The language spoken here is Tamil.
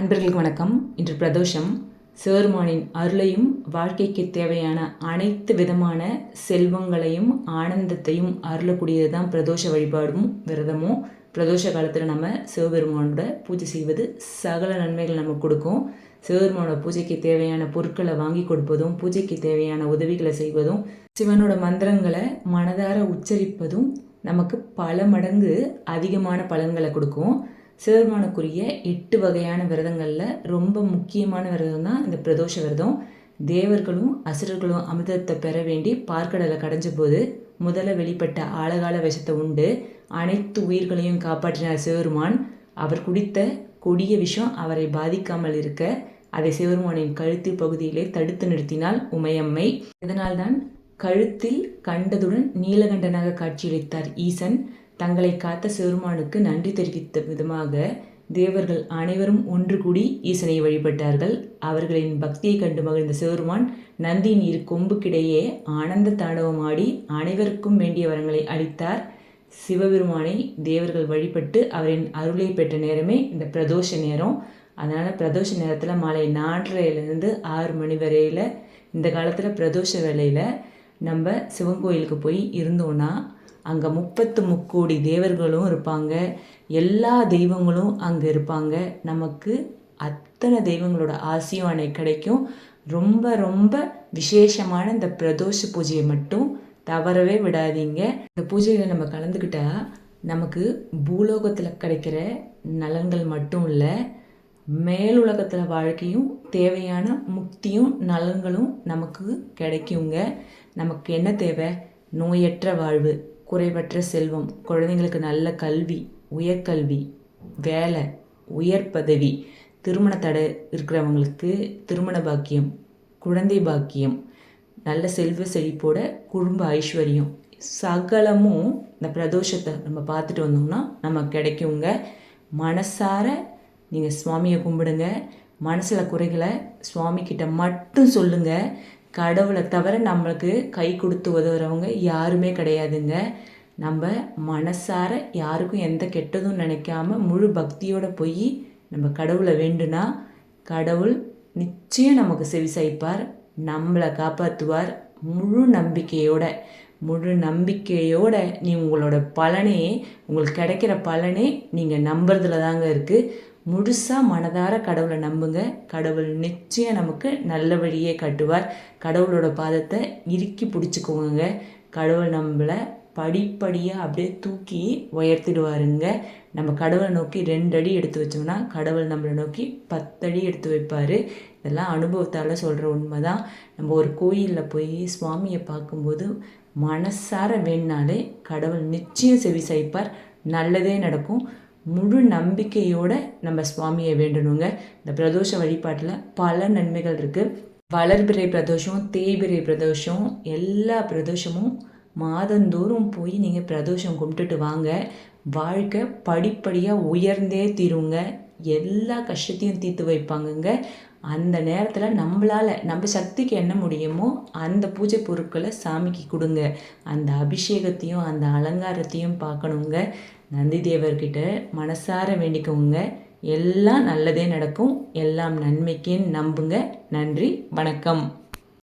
நண்பர்களுக்கு வணக்கம். இன்று பிரதோஷம். சிவருமானின் அருளையும் வாழ்க்கைக்கு தேவையான அனைத்து விதமான செல்வங்களையும் ஆனந்தத்தையும் அருளக்கூடியது தான் பிரதோஷ வழிபாடும் விரதமும் பிரதோஷ காலத்தில் நம்ம சிவபெருமானோட பூஜை செய்வது சகல நன்மைகள் நமக்கு கொடுக்கும். சிவபெருமானோட பூஜைக்கு தேவையான பொருட்களை வாங்கி கொடுப்பதும் பூஜைக்கு தேவையான உதவிகளை செய்வதும் சிவனோட மந்திரங்களை மனதார உச்சரிப்பதும் நமக்கு பல மடங்கு அதிகமான பலன்களை கொடுக்கும். சிவபெருமானுக்குரிய எட்டு வகையான விரதங்களில் ரொம்ப முக்கியமான விரதம் தான் இந்த பிரதோஷ விரதம். தேவர்களும் அசுரர்களும் அமிர்தத்தை பெற வேண்டி பார்க்கடலை கடைஞ்ச போது முதல்ல வெளிப்பட்ட ஆழகால விஷத்தை உண்டு. அனைத்து உயிர்களையும் காப்பாற்றினார் சிவருமான் அவர் குடித்த கொடிய விஷம் அவரை பாதிக்காமல் இருக்க அதை சிவருமானின் கழுத்து பகுதியிலே தடுத்து நிறுத்தினாள் உமையம்மை. இதனால்தான் கழுத்தில் கண்டதுடன் நீலகண்டனாக காட்சியளித்தார் ஈசன். தங்களை காத்த சிவருமானுக்கு நன்றி தெரிவித்த விதமாக தேவர்கள் அனைவரும் ஒன்று கூடி ஈசனை வழிபட்டார்கள். அவர்களின் பக்தியை கண்டு மகிழ்ந்த சிவருமான் நந்தியின் இரு கொம்புக்கிடையே ஆனந்த தாண்டவம் ஆடி அனைவருக்கும் வேண்டிய வரங்களை அளித்தார். சிவபெருமானை தேவர்கள் வழிபட்டு அவரின் அருளை பெற்ற நேரமே இந்த பிரதோஷ நேரம். அதனால் பிரதோஷ நேரத்தில் மாலை நாலரைலேருந்து ஆறு மணி வரையில் இந்த காலத்தில் பிரதோஷ வேலையில் நம்ம சிவன் கோயிலுக்கு போய் இருந்தோன்னா அங்கே முப்பத்து முக்கோடி தேவர்களும் இருப்பாங்க. எல்லா தெய்வங்களும் அங்கே இருப்பாங்க. நமக்கு அத்தனை தெய்வங்களோட ஆசையும் அன்னைக்கு கிடைக்கும். ரொம்ப ரொம்ப விசேஷமான இந்த பிரதோஷ பூஜையை மட்டும் தவறவே விடாதீங்க. இந்த பூஜையில் நம்ம கலந்துக்கிட்டா நமக்கு பூலோகத்தில் கிடைக்கிற நலன்கள் மட்டும் இல்லை மேலுலகத்தில் வாழ்க்கையும் தேவையான முக்தியும் நலன்களும் நமக்கு கிடைக்குங்க. நமக்கு என்ன தேவை? நோயற்ற வாழ்வு. குறைவற்ற செல்வம் குழந்தைங்களுக்கு நல்ல கல்வி உயர்கல்வி வேலை உயர் பதவி திருமண தடை இருக்கிறவங்களுக்கு திருமண பாக்கியம் குழந்தை பாக்கியம் நல்ல செல்வ செழிப்போட குடும்ப ஐஸ்வர்யம். சகலமும் இந்த பிரதோஷத்தை நம்ம பார்த்துட்டு வந்தோம்னா நமக்கு கிடைக்குங்க. மனசார நீங்கள் சுவாமியை கும்பிடுங்க. மனசில் குறைகளை சுவாமிக்கிட்ட மட்டும் சொல்லுங்கள் கடவுளை தவிர நம்மளுக்கு கை கொடுத்து உதவுறவங்க யாருமே கிடையாதுங்க. நம்ம மனசார யாருக்கும் எந்த கெட்டதும் நினைக்காம முழு பக்தியோடு போய் நம்ம கடவுளை வேண்டுனா கடவுள் நிச்சயம் நமக்கு செவி சாய்ப்பார் நம்மளை காப்பாற்றுவார் முழு நம்பிக்கையோட முழு நம்பிக்கையோட நீ உங்களோட பலனே உங்களுக்கு கிடைக்கிற பலனே நீங்கள் நம்புறதுல தாங்க இருக்குது முழுசாக மனதார கடவுளை நம்புங்க. கடவுள் நிச்சயம் நமக்கு நல்ல வழியே காட்டுவார். கடவுளோட பாதத்தை இறுக்கி பிடிச்சிக்கோங்க. கடவுள் நம்மளை படிப்படியாக அப்படியே தூக்கி உயர்த்திடுவாருங்க. நம்ம கடவுளை நோக்கி ரெண்டு அடி எடுத்து வச்சோம்னா கடவுள் நம்மளை நோக்கி பத்தடி எடுத்து வைப்பார். இதெல்லாம் அனுபவத்தால் சொல்கிற உண்மை தான் நம்ம ஒரு கோயிலில் போய் சுவாமியை பார்க்கும்போது மனசார வேணாலே கடவுள் நிச்சயம் செவி சாய்ப்பார். நல்லதே நடக்கும். முழு நம்பிக்கையோடு நம்ம சுவாமியை வேண்டணுங்க. இந்த பிரதோஷ வழிபாட்டில் பல நன்மைகள் இருக்குது வளர்பிறை பிரதோஷம் தேய்பிறை பிரதோஷம் எல்லா பிரதோஷமும் மாதந்தோறும் போய் நீங்கள் பிரதோஷம் கும்பிட்டுட்டு வாங்க. வாழ்க்கை படிப்படியாக உயர்ந்தே தீருங்க. எல்லா கஷ்டத்தையும் தீர்த்து வைப்பாங்கங்க. அந்த நேரத்தில் நம்மளால் நம்ம சக்திக்கு என்ன முடியுமோ அந்த பூஜை பொருட்களை சாமிக்கு கொடுங்க. அந்த அபிஷேகத்தையும் அந்த அலங்காரத்தையும் பார்க்கணுங்க. நந்தி தேவர்கிட்ட மனசார வேண்டிக்கோங்க. எல்லாம் நல்லதே நடக்கும். எல்லாம் நன்மைக்கேன்னு நம்புங்க. நன்றி வணக்கம்.